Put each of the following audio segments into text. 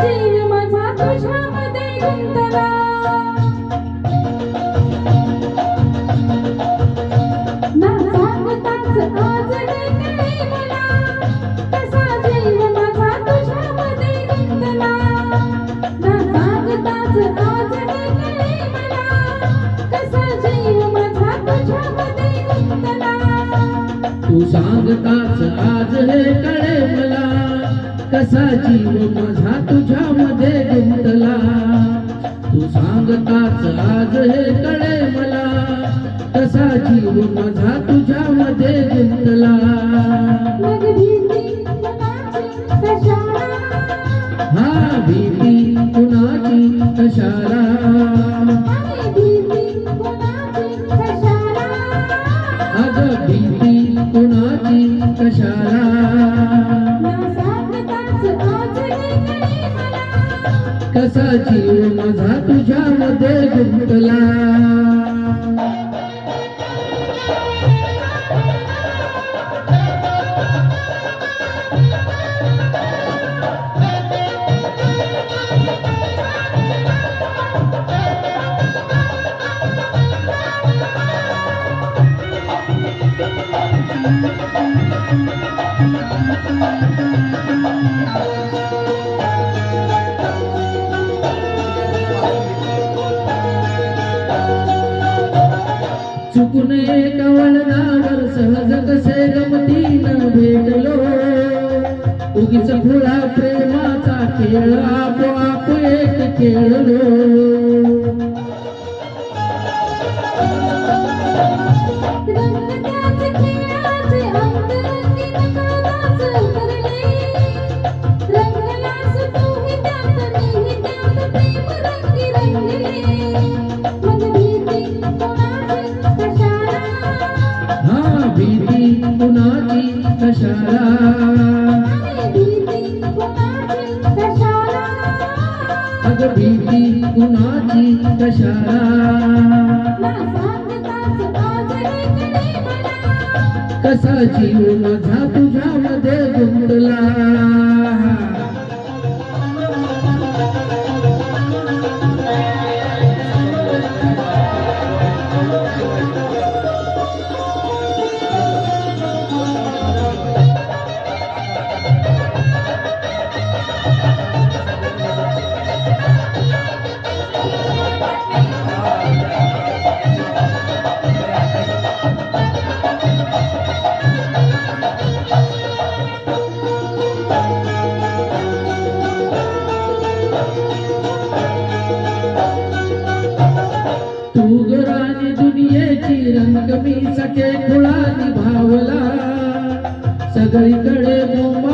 जीव माझा तुझ्यामध्ये सांगताच आज तसा जीव हे कळे मला कसा जीव माझा तू सांगताच आज हे कळे मला. कसा जीव माझा तुझ्यामध्ये गुंतला. भीती कुणाची कशाला? हा भीती कुणाची कशाला? तसा जीव माझा तुझ्यामध्ये गुंतला Thank you. उगीच खुळा प्रेमाचा खेळ आपोआप एक खेळलो अग भीती कुणाची कशाला कसा जीव माझा तुझ्यामध्ये गुंतला रंग मी सखे खुळा निभावला सगळीकडे बोंब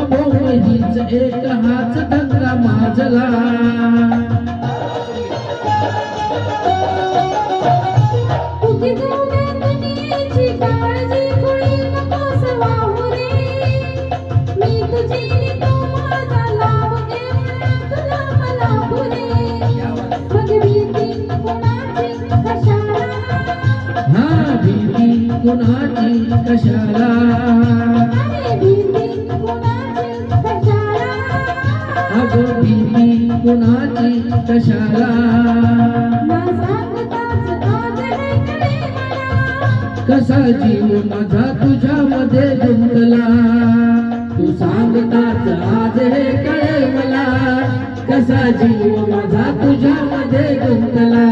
एक हाच उगी जाऊद्या दुनियेची काळजी भीती कुणाची कशाला? ना सांगताच आज हे कळे मला. कसा जीव माझा तुझ्यामध्ये गुंतला तू सांगताच आज हे कळे मला. कसा जीव माझा तुझ्यामध्ये गुंतला